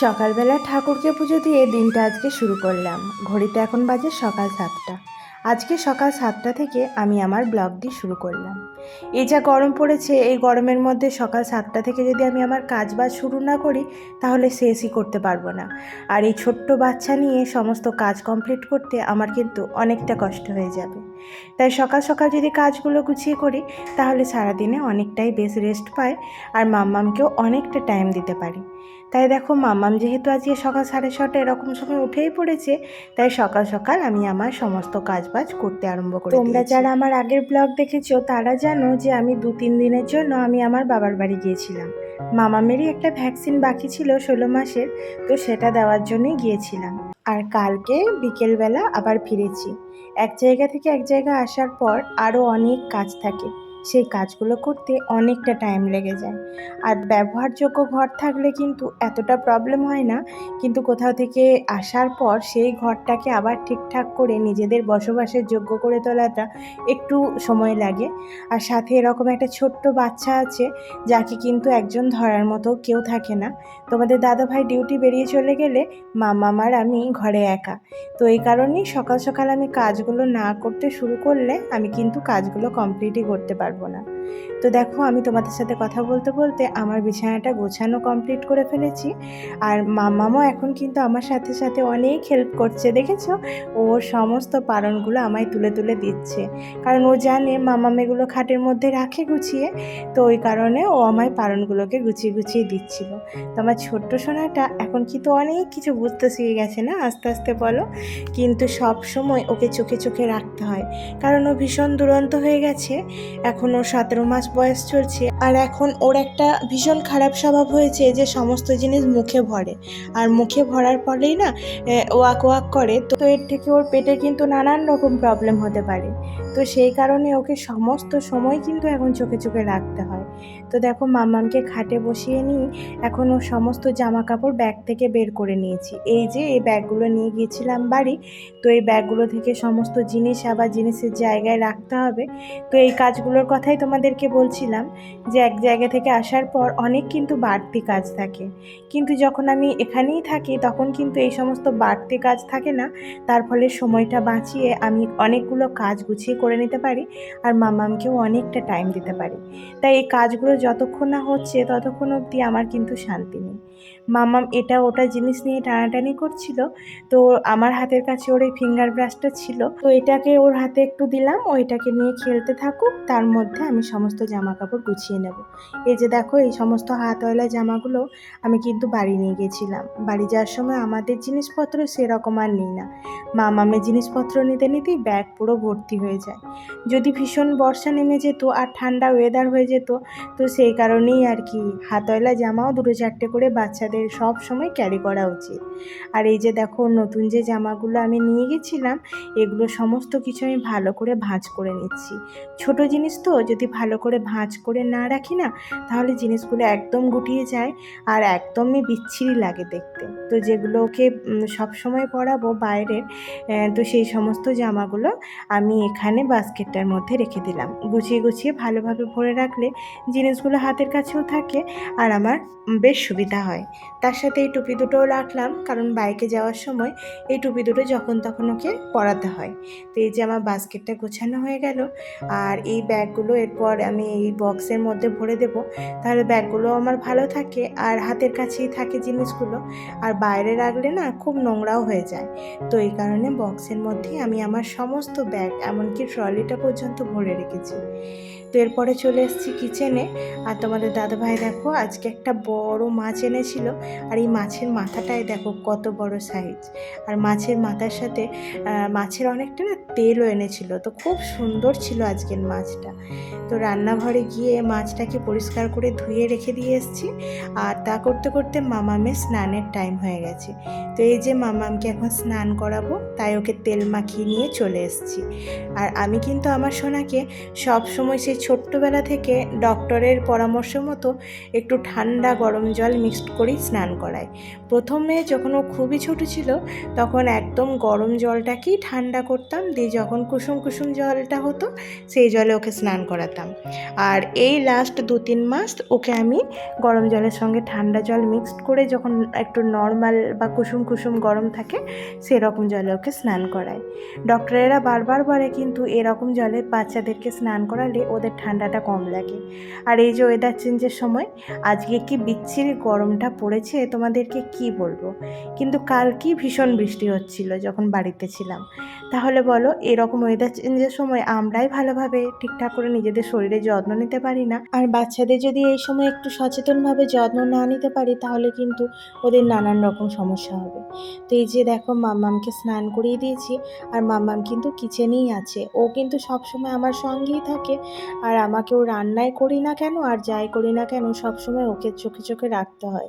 সকালবেলা ঠাকুরকে পুজো দিয়ে দিনটা আজকে শুরু করলাম। ঘড়িতে এখন বাজে সকাল সাতটা। আজকে সকাল সাতটা থেকে আমি আমার ব্লগটি শুরু করলাম। এই যা গরম পড়েছে এই গরমের মধ্যে সকাল সাতটা থেকে যদি আমি আমার কাজ বাজ শুরু না করি তাহলে শেষই করতে পারব না। আর এই ছোট্ট বাচ্চা নিয়ে সমস্ত কাজ কমপ্লিট করতে আমার কিন্তু অনেকটা কষ্ট হয়ে যাবে। তাই সকাল সকাল যদি কাজগুলো গুছিয়ে করি তাহলে সারাদিনে অনেকটাই বেশ রেস্ট পায় আর মাম্মামকেও অনেকটা টাইম দিতে পারি। তাই দেখো মাম্মাম যেহেতু আজকে সকাল সাড়ে ছটা এরকম সময় উঠেই পড়েছে তাই সকাল সকাল আমি আমার সমস্ত কাজবাজ করতে আরম্ভ করি তোমরা যারা আমার আগের ব্লগ দেখেছ তারা জানো যে আমি দু তিন দিনের জন্য আমি আমার বাবার বাড়ি গিয়েছিলাম। মামা মেরি একটা ভ্যাকসিন বাকি ছিল ষোলো মাসের, তো সেটা দেওয়ার জন্যই গিয়েছিলাম। আর কালকে বিকেলবেলা আবার ফিরেছি। এক জায়গা থেকে এক জায়গা আসার পর আরও অনেক কাজ থাকে। সেই কাজগুলো করতে অনেকটা টাইম লেগে যায়। আর ব্যবহারযোগ্য ঘর থাকলে কিন্তু এতটা প্রবলেম হয় না, কিন্তু কোথাও থেকে আসার পর সেই ঘরটাকে আবার ঠিকঠাক করে নিজেদের বসবাসের যোগ্য করে তোলাটা একটু সময় লাগে। আর সাথে এরকম একটা ছোট্ট বাচ্চা আছে, যাকে কিন্তু একজন ধরার মতো কেউ থাকে না। তোমাদের দাদাভাই ডিউটি বেরিয়ে চলে গেলে মামামার আমি ঘরে একা। তো এই কারণেই সকাল সকাল আমি কাজগুলো না করতে শুরু করলে আমি কিন্তু কাজগুলো কমপ্লিটই করতে পারব না। তো দেখো, আমি তোমাদের সাথে কথা বলতে বলতে আমার বিছানাটা গোছানো কমপ্লিট করে ফেলেছি। আর মামামও এখন কিন্তু আমার সাথে সাথে অনেক হেল্প করছে, দেখেছ? ও সমস্ত পারণগুলো আমায় তুলে তুলে দিচ্ছে। কারণ ও জানে মামাম এগুলো খাটের মধ্যে রাখে গুছিয়ে, তো ওই কারণে ও আমায় পারণগুলোকে গুছিয়ে গুছিয়ে দিচ্ছিল। তো আমার ছোট্ট সোনাটা এখন কিন্তু অনেক কিছু বুঝতে শিখে গেছে না? আস্তে আস্তে বলো। কিন্তু সব সময় ওকে চোখে চোখে রাখতে হয়। কারণ ও ভীষণ দুরন্ত হয়ে গেছে। এখন ও সতেরো মাস বয়স চলছে আর এখন ওর একটা ভীষণ খারাপ স্বভাব হয়েছে যে সমস্ত জিনিস মুখে ভরে। আর মুখে ভরার ফলেই না ওয়াক ওয়াক করে। তো এর থেকে ওর পেটে কিন্তু নানান রকম প্রবলেম হতে পারে। তো সেই কারণে ওকে সমস্ত সময় কিন্তু এখন চোখে চোখে রাখতে হয়। তো দেখো মামামকে খাটে বসিয়ে নিই এখন ওর সমস্ত জামা কাপড় ব্যাগ থেকে বের করে নিয়েছি। এই যে এই ব্যাগগুলো নিয়ে গিয়েছিলাম বাড়ি, তো এই ব্যাগগুলো থেকে সমস্ত জিনিস আবার জিনিসের জায়গায় রাখতে হবে। তো এই কাজগুলোর কথাই তোমাদেরকে বলছিলাম যে এক জায়গা থেকে আসার পর অনেক কিন্তু বাড়তি কাজ থাকে। কিন্তু যখন আমি এখানেই থাকি তখন কিন্তু এই সমস্ত বাড়তি কাজ থাকে না। তার ফলে সময়টা বাঁচিয়ে আমি অনেকগুলো কাজ গুছিয়ে করে নিতে পারি আর মামামকেও অনেকটা টাইম দিতে পারি। তাই এই কাজগুলো যতক্ষণ না হচ্ছে ততক্ষণ অবধি আমার কিন্তু শান্তি নেই। মামাম এটা ওটা জিনিস নিয়ে টানাটানি করছিল। তো আমার হাতের কাছে ওর এই ফিঙ্গার ব্রাশটা ছিল। তো এটাকে ওর হাতে একটু দিলাম ও এটাকে নিয়ে খেলতে থাকুক, তার মধ্যে আমি সমস্ত জামা কাপড় গুছিয়ে নেব। এই যে দেখো, এই সমস্ত হাতওয়ালা জামাগুলো আমি কিন্তু বাড়ি নিয়ে গেছিলাম। বাড়ি যাওয়ার সময় আমাদের জিনিসপত্র সেরকম আর নিই না। মামামের জিনিসপত্র নিতে নিতেই ব্যাগ পুরো ভর্তি হয়ে যায়। যদি ভীষণ বর্ষা নেমে যেত আর ঠান্ডা ওয়েদার হয়ে যেত, তো সেই কারণেই আর কি হাতওয়ালা জামাও দুটো চারটে করে বাচ্চাদের সব সময় ক্যারি করা উচিত। আর এই যে দেখো, নতুন যে জামাগুলো আমি নিয়ে গেছিলাম, এগুলো সমস্ত কিছু আমি ভালো করে ভাঁজ করে নিচ্ছি। ছোট জিনিস তো, যদি ভালো করে ভাঁজ করে না রাখি না, তাহলে জিনিসগুলো একদম গুটিয়ে যায় আর একদমই বিচ্ছিরি লাগে দেখতে। তো যেগুলোকে সবসময় পরাবো বাইরের তো সেই সমস্ত জামাগুলো আমি এখানে বাস্কেটটার মধ্যে রেখে দিলাম। গুছিয়ে গুছিয়ে ভালোভাবে ভরে রাখলে জিনিসগুলো হাতের কাছেও থাকে আর আমার বেশ সুবিধা হয়। তার সাথে এই টুপি দুটোও রাখলাম, কারণ বাইকে যাওয়ার সময় এই টুপি দুটো যখন তখন ওকে পরাতে হয়। তো এই যে আমার বাস্কেটটা গোছানো হয়ে গেল, আর এই ব্যাগগুলো এরপর আমি এই বক্সের মধ্যে ভরে দেব। তাহলে ব্যাগগুলো আমার ভালো থাকে, আর হাতের কাছেই থাকে জিনিসগুলো, আর বাইরে রাখলে না খুব নোংরাও হয়ে যায়। তো এই কারণে বক্সের মধ্যেই আমি আমার সমস্ত ব্যাগ, এমনকি ট্রলিটা পর্যন্ত ভরে রেখেছি। তো এরপরে চলে এসেছি কিচেনে আর তোমাদের দাদাভাই দেখো, আজকে একটা বড় মাছ এনেছিল। আর এই মাছের মাথাটায় দেখো কত বড় সাইজ আর মাছের মাথার সাথে মাছের অনেকটা না তেলও এনেছিল। তো খুব সুন্দর ছিল আজকের মাছটা। তো রান্নাঘরে গিয়ে মাছটাকে পরিষ্কার করে ধুয়ে রেখে দিয়ে এসেছি। আর তা করতে করতে মামামের স্নানের টাইম হয়ে গেছে। তো এই যে মামামকে এখন স্নান করাবো, তাই ওকে তেল মাখিয়ে নিয়ে চলে এসেছি। আর আমি কিন্তু আমার সোনাকে সব সময় সেই ছোট্টবেলা থেকে ডক্টরের পরামর্শ মতো একটু ঠান্ডা গরম জল মিক্সড করেই স্নান করায়। প্রথমে যখন ও খুবই ছোট ছিল, তখন একদম গরম জলটাকেই ঠান্ডা করতাম, দিয়ে যখন কুসুম কুসুম জলটা হতো, সেই জলে ওকে স্নান করাতাম। আর এই লাস্ট দু তিন মাস ওকে আমি গরম জলের সঙ্গে ঠান্ডা জল মিক্সড করে যখন একটু নর্মাল বা কুসুম কুসুম গরম থাকে, সেরকম জলে ওকে স্নান করাই ডক্টরেরা বারবার বলে কিন্তু এরকম জলে বাচ্চাদেরকে স্নান করালে ওদের ঠান্ডাটা কম লাগে। আর এই যে ওয়েদার চেঞ্জের সময়, আজকে কি বিচ্ছিরি গরমটা পড়েছে তোমাদেরকে কি বলব? কিন্তু কাল কি ভীষণ বৃষ্টি হচ্ছিল যখন বাড়িতে ছিলাম। তাহলে বলো, এরকম ওয়েদার চেঞ্জের সময় আমরাই ভালোভাবে ঠিকঠাক করে নিজেদের শরীরে যত্ন নিতে পারি না। আর বাচ্চাদের যদি এই সময় একটু সচেতনভাবে যত্ন না নিতে পারি, তাহলে কিন্তু ওদের নানান রকম সমস্যা হবে। তো এই যে দেখো, মাম্মামকে স্নান করিয়ে দিয়েছি, আর মাম্মাম কিন্তু কিচেনেই আছে। ও কিন্তু সবসময় আমার সঙ্গেই থাকে, আর আমাকে ও রান্নায় করি না কেন, আর যাই করি না কেন, সবসময় ওকে চোখে চোখে রাখতে হয়।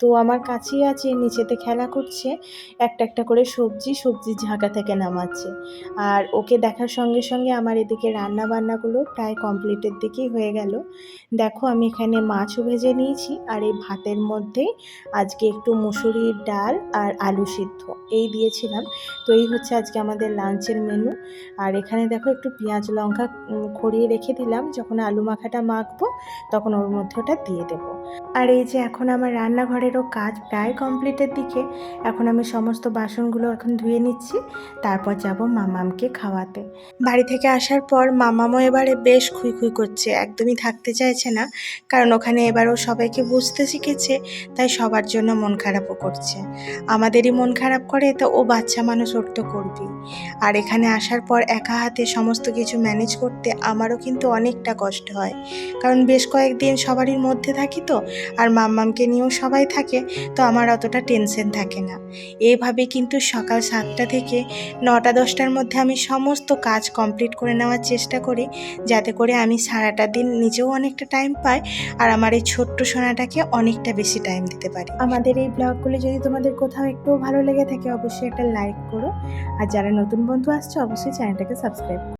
তো আমার কাছেই আছে, নিচেতে খেলা করছে, একটা একটা করে সবজি সবজি ঝাঁকা থেকে নামাচ্ছে। আর ওকে দেখার সঙ্গে সঙ্গে আমার এদিকে রান্না বান্নাগুলো প্রায় কমপ্লিটের দিকেই হয়ে গেল। দেখো, আমি এখানে মাছও ভেজে নিয়েছি আর এই ভাতের মধ্যেই আজকে একটু মুসুরির ডাল আর আলু সিদ্ধ। এই দিয়েছিলাম। তো এই হচ্ছে আজকে আমাদের লাঞ্চের মেনু আর এখানে দেখো, একটু পেঁয়াজ লঙ্কা খড়িয়ে রেখে দিলাম। যখন আলু মাখাটা মাখবো, তখন ওর মধ্যে ওটা দিয়ে দেবো। আর এই যে এখন আমার রান্নাঘরেরও কাজ প্রায় কমপ্লিটের দিকে। এখন আমি সমস্ত বাসনগুলো এখন ধুয়ে নিচ্ছি, তারপর যাব মামামকে খাওয়াতে। বাড়ি থেকে আসার পর মামামও এবারে বেশ খুই খুই করছে, একদমই থাকতে চাইছে না। কারণ ওখানে এবারও সবাইকে বুঝতে শিখেছে, তাই সবার জন্য মন খারাপও করছে। আমাদেরই মন খারাপ করে, তো ও বাচ্চা মানুষ ওর তো করবেই। আর এখানে আসার পর একা হাতে সমস্ত কিছু ম্যানেজ করতে আমারও কিন্তু অনেকটা কষ্ট হয়। কারণ বেশ কয়েকদিন সবারই মধ্যে থাকি তো, আর মাম্মামকে নিয়েও সবাই থাকে, তো আমার অতটা টেনশন থাকে না। এইভাবে কিন্তু সকাল সাতটা থেকে নটা দশটার মধ্যে আমি সমস্ত কাজ কমপ্লিট করে নেওয়ার চেষ্টা করি, যাতে করে আমি সারাটা দিন নিজেও অনেকটা টাইম পাই, আর আমার এই ছোট্ট সোনাটাকে অনেকটা বেশি টাইম দিতে পারি। আমাদের এই ব্লগগুলো যদি তোমাদের কোথাও একটু ভালো লেগে থাকে, অবশ্যই একটা লাইক করো। আর নতুন বন্ধু আসছে অবশ্যই চ্যানেলটাকে সাবস্ক্রাইব